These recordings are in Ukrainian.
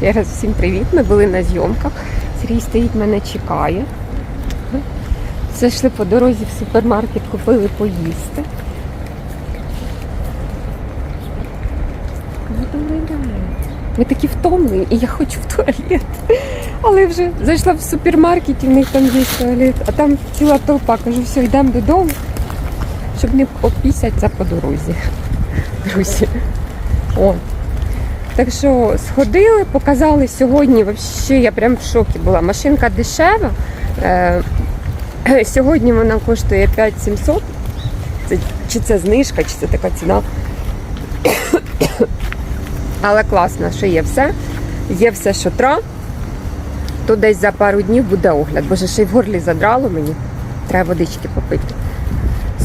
Ще раз всім привіт. Ми були на зйомках. Сергій стоїть, мене чекає. Зайшли по дорозі в супермаркет, купили поїсти. Ми такі втомлені, і я хочу в туалет. Але вже зайшла в супермаркет, і в них там є туалет, а там ціла толпа. Кажу, все, йдемо додому, щоб не опісятися по дорозі. Друзі. О. Так що сходили, показали сьогодні. Взагалі я прям в шокі була. Машинка дешева. Е, сьогодні вона коштує 5700. Це, чи це знижка, чи це така ціна. Але класно, що є все. Є все, що тра. То десь за пару днів буде огляд. Боже, ще й в горлі задрало мені. Треба водички попити.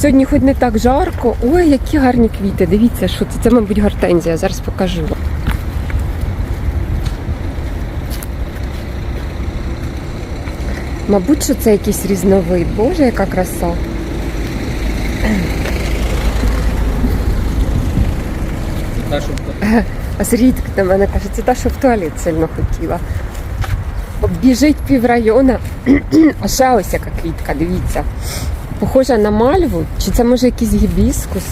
Сьогодні хоч не так жарко. Ой, які гарні квіти. Дивіться, що це. Це, мабуть, гортензія. Зараз покажу. вам. Мабуть, що це якийсь різновид. Боже, яка краса. Та, щоб А так на мене каже, це та, що в туалет сильно хотіла. Біжить піврайона. А ще ось яка квітка, дивіться. Похожа на мальву, чи це може якийсь гібіскус?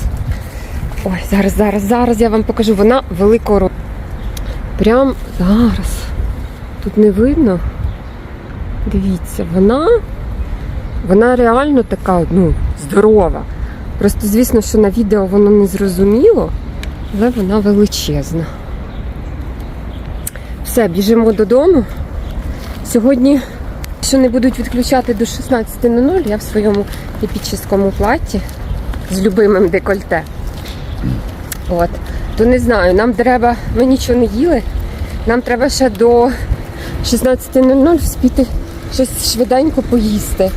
Ой, зараз, зараз, зараз я вам покажу. Вона великого розміру. Прям зараз. Тут не видно. Дивіться, вона, вона реально така, ну, здорова. Просто, звісно, що на відео воно не зрозуміло, але вона величезна. Все, біжимо додому. Сьогодні, що не будуть відключати до 16.00, я в своєму епічному платі з любимим декольте. От. То не знаю, нам треба, ми нічого не їли. Нам треба ще до 16.00 вспіти щось швиденько поїсти.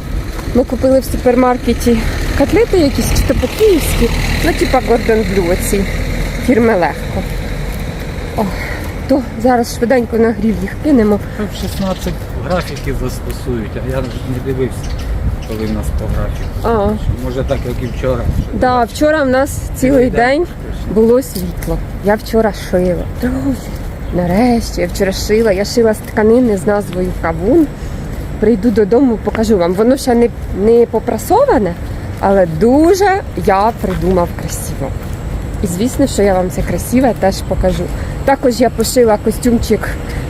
Ми купили в супермаркеті котлети якісь, чи то по-київськи, ну типа Гордон Блю оці фірми легко. О, то зараз швиденько на гріль їх кинемо. в 16 графіків застосують, а я не дивився, коли в нас по графіку. А, Може так, як і вчора. да, вчора в нас цілий день було світло. Я вчора шила. Друзі, нарешті я вчора шила. Я шила з тканини з назвою Кавун. Прийду додому, покажу вам. Воно ще не, не попрасоване, але дуже я придумав красиво. І звісно, що я вам це красиве теж покажу. Також я пошила костюмчик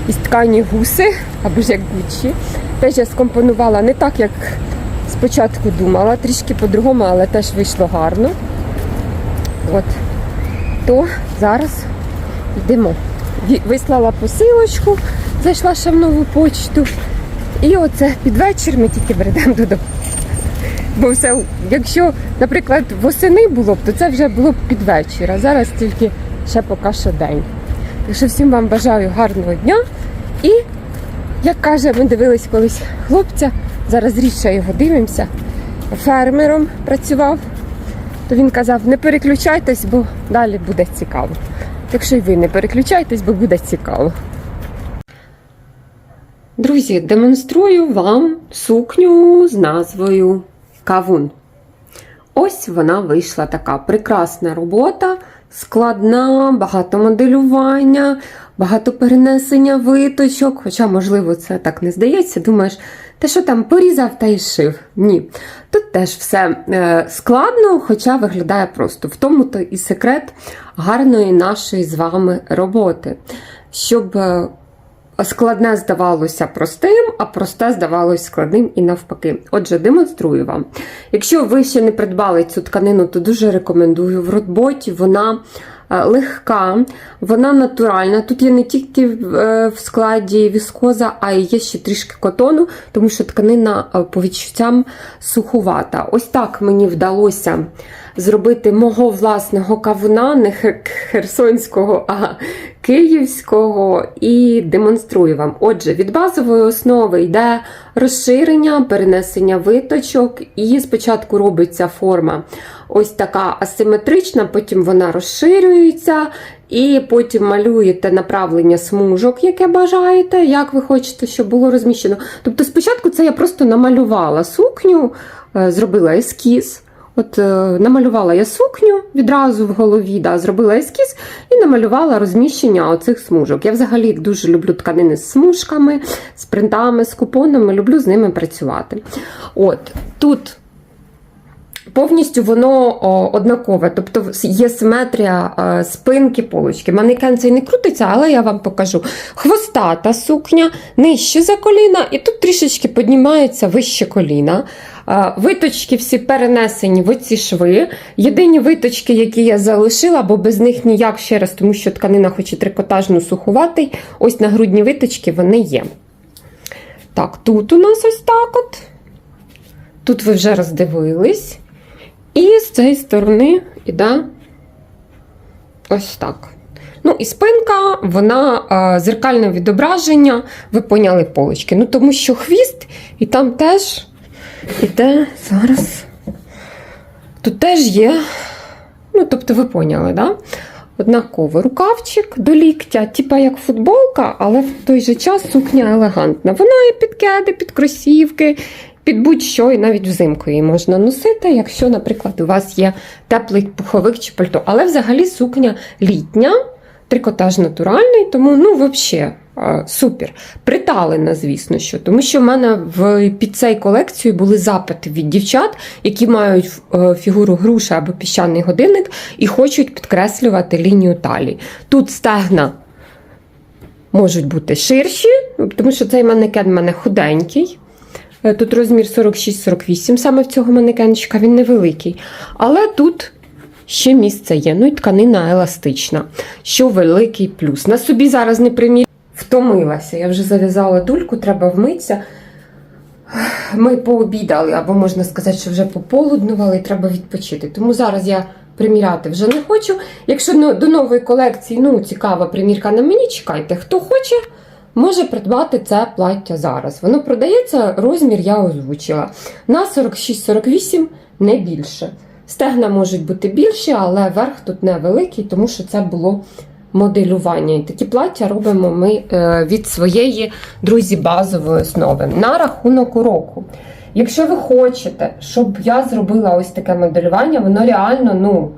із ткані гуси, або ж як гучі. Теж я скомпонувала не так, як спочатку думала, трішки по-другому, але теж вийшло гарно. От. То зараз йдемо. Вислала посилочку, зайшла ще в нову почту. І оце під вечір ми тільки бредемо додому. Бо все, якщо, наприклад, восени було б, то це вже було б під вечір, а зараз тільки ще поки що день. Так що всім вам бажаю гарного дня. І, як каже, ми дивились колись хлопця, зараз рідше його дивимося, фермером працював, то він казав, не переключайтесь, бо далі буде цікаво. Так що й ви не переключайтесь, бо буде цікаво. Друзі, демонструю вам сукню з назвою Кавун. Ось вона вийшла така прекрасна робота, складна, багато моделювання, багато перенесення виточок. Хоча, можливо, це так не здається. Думаєш, те, що там порізав та й шив. Ні. Тут теж все е, складно, хоча виглядає просто. В тому то і секрет гарної нашої з вами роботи. Щоб е, складне здавалося простим, а просте здавалося складним і навпаки. Отже, демонструю вам. Якщо ви ще не придбали цю тканину, то дуже рекомендую. В роботі вона е, легка, вона натуральна. Тут є не тільки е, в складі віскоза, а й є ще трішки котону, тому що тканина е, по відчуттям сухувата. Ось так мені вдалося зробити мого власного кавуна, не херсонського, а київського, і демонструю вам. Отже, від базової основи йде розширення, перенесення виточок, і спочатку робиться форма ось така асиметрична, потім вона розширюється, і потім малюєте направлення смужок, яке бажаєте, як ви хочете, щоб було розміщено. Тобто, спочатку це я просто намалювала сукню, е, зробила ескіз. От е, намалювала я сукню відразу в голові, да, зробила ескіз і намалювала розміщення оцих смужок. Я взагалі дуже люблю тканини з смужками, з принтами, з купонами, люблю з ними працювати. От тут повністю воно о, однакове, тобто є симетрія е, спинки полочки. Манекен цей не крутиться, але я вам покажу. Хвостата сукня нижче за коліна, і тут трішечки піднімається вище коліна. Виточки всі перенесені в оці шви. Єдині виточки, які я залишила, бо без них ніяк ще раз, тому що тканина, хоч і трикотажно сухуватий, ось на грудні виточки вони є. Так, тут у нас ось так от. Тут ви вже роздивились. І з цієї сторони іде ось так. Ну, і спинка, вона е, зеркальне відображення, ви поняли полочки. Ну, тому що хвіст, і там теж іде зараз. Тут теж є. Ну, тобто, ви поняли, да? Однаково рукавчик до ліктя, типа як футболка, але в той же час сукня елегантна. Вона і під кеди, під кросівки, під будь-що, і навіть взимку її можна носити, якщо, наприклад, у вас є теплий пуховик чи пальто. Але взагалі сукня літня, трикотаж натуральний, тому ну, взагалі. Супер. Приталена, звісно, що. Тому що в мене в під цією колекцією були запити від дівчат, які мають е, фігуру груша або піщаний годинник і хочуть підкреслювати лінію талії. Тут стегна можуть бути ширші, тому що цей манекен в мене худенький. Е, Тут розмір 46-48 саме в цього манекенчика, він невеликий. Але тут ще місце є. Ну і тканина еластична, що великий плюс. На собі зараз не примірю. Втомилася. Я вже зав'язала дульку, треба вмитися. Ми пообідали, або можна сказати, що вже пополуднували, і треба відпочити. Тому зараз я приміряти вже не хочу. Якщо до нової колекції ну, цікава примірка на мені, чекайте, хто хоче, може придбати це плаття зараз. Воно продається, розмір я озвучила. На 46-48 не більше. Стегна можуть бути більші, але верх тут невеликий, тому що це було моделювання. І такі плаття робимо ми е, від своєї, друзі, базової основи. На рахунок уроку. Якщо ви хочете, щоб я зробила ось таке моделювання, воно реально, ну.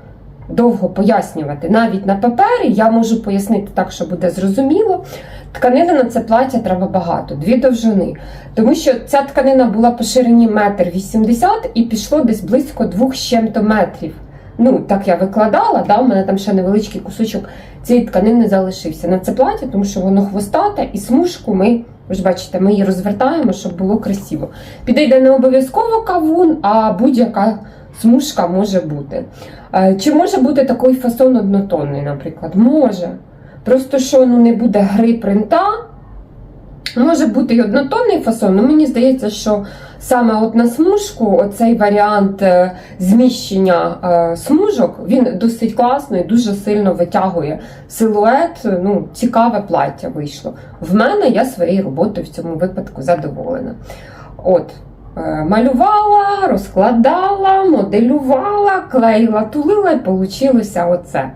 Довго пояснювати. Навіть на папері я можу пояснити так, що буде зрозуміло. Тканини на це плаття треба багато, дві довжини. Тому що ця тканина була по ширині метр вісімдесят і пішло десь близько двох чим-то метрів. Ну, так я викладала, да, у мене там ще невеличкий кусочок цієї тканини залишився на це плаття, тому що воно хвостате, і смужку ми, ви ж бачите, ми її розвертаємо, щоб було красиво. Підійде не обов'язково кавун, а будь-яка смужка може бути. Е, Чи може бути такий фасон однотонний, наприклад? Може. Просто що ну, не буде гри принта. Може бути і однотонний фасон, але мені здається, що саме от на смужку оцей варіант е, зміщення е, смужок він досить класно і дуже сильно витягує силует. Ну, цікаве плаття вийшло. В мене я своєю роботою в цьому випадку задоволена. От, е, малювала, розкладала, моделювала, клеїла, тулила і вийшло оце.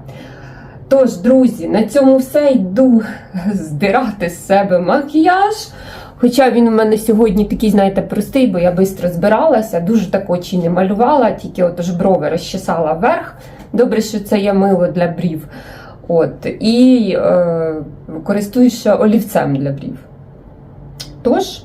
Тож, друзі, на цьому все йду здирати з себе макіяж. Хоча він у мене сьогодні такий, знаєте, простий, бо я швидко збиралася, дуже так очі не малювала, тільки отож брови розчесала вверх. Добре, що це є мило для брів. От, І е, користуюся олівцем для брів. Тож,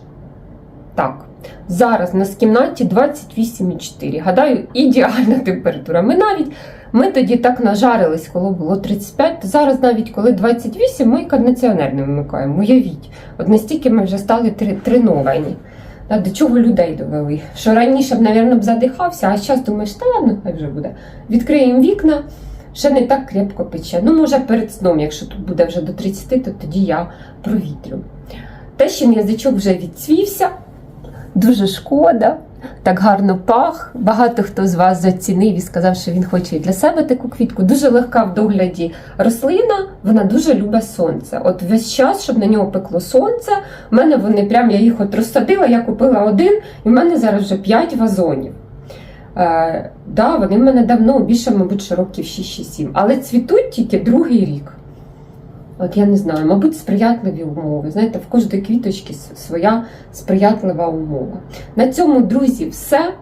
так. Зараз у нас кімнаті 28,4. Гадаю, ідеальна температура. Ми навіть ми тоді так нажарились, коли було 35, то зараз навіть коли 28, ми кондиціонер не вмикаємо. Уявіть, от настільки ми вже стали треновані. До чого людей довели? Що раніше б, мабуть, б задихався, а зараз думаєш, та ладно, хай вже буде. Відкриємо вікна, ще не так крепко пече. Ну, може, перед сном, якщо тут буде вже до 30, то тоді я провітрю. Тещин язичок вже відцвівся, дуже шкода. Так гарно пах. Багато хто з вас зацінив і сказав, що він хоче і для себе таку квітку. Дуже легка в догляді рослина, вона дуже любить сонце. От весь час, щоб на нього пекло сонце. У мене вони прям, я їх от розсадила, я купила один, і в мене зараз вже 5 вазонів. Е, да, вони в мене давно, більше, мабуть, років 6-7. Але цвітуть тільки другий рік. От я не знаю, мабуть, сприятливі умови. Знаєте, в кожної квіточки своя сприятлива умова. На цьому, друзі, все.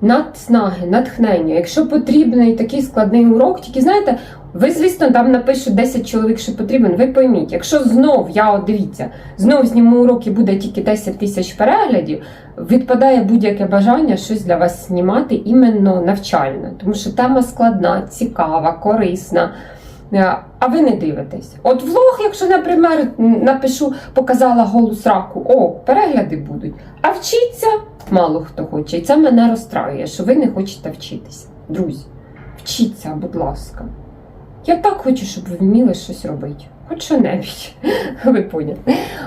надснаги, натхнення. Якщо потрібний такий складний урок, тільки знаєте, ви, звісно, там напишуть 10 чоловік, що потрібен. Ви пойміть, якщо знов, я от дивіться, знов зніму урок і буде тільки 10 тисяч переглядів, відпадає будь-яке бажання щось для вас знімати іменно навчальне, тому що тема складна, цікава, корисна. Е, А ви не дивитесь. От влог, якщо, наприклад, напишу, показала голу сраку, о, перегляди будуть. А вчиться мало хто хоче. І це мене розстраює, що ви не хочете вчитися. Друзі, вчіться, будь ласка. Я так хочу, щоб ви вміли щось робити. Хоч що-небудь. Ви поняли.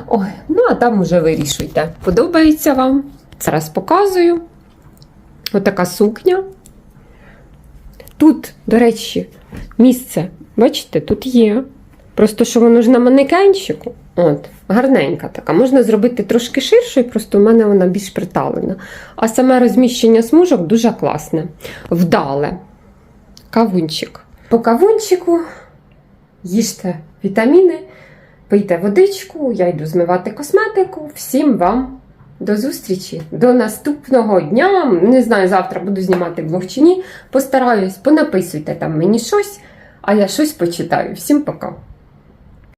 Ой, ну а там уже вирішуйте. Подобається вам? Зараз показую. Отака сукня. Тут, до речі, місце, бачите, тут є. Просто що воно ж на манекенчику. От, гарненька така. Можна зробити трошки ширшою, просто у мене вона більш приталена. А саме розміщення смужок дуже класне. Вдале. Кавунчик. По кавунчику їжте вітаміни, пийте водичку, я йду змивати косметику. Всім вам до зустрічі, до наступного дня. Не знаю, завтра буду знімати блог чи ні. Постараюсь, понаписуйте там мені щось, а я щось почитаю. Всім пока.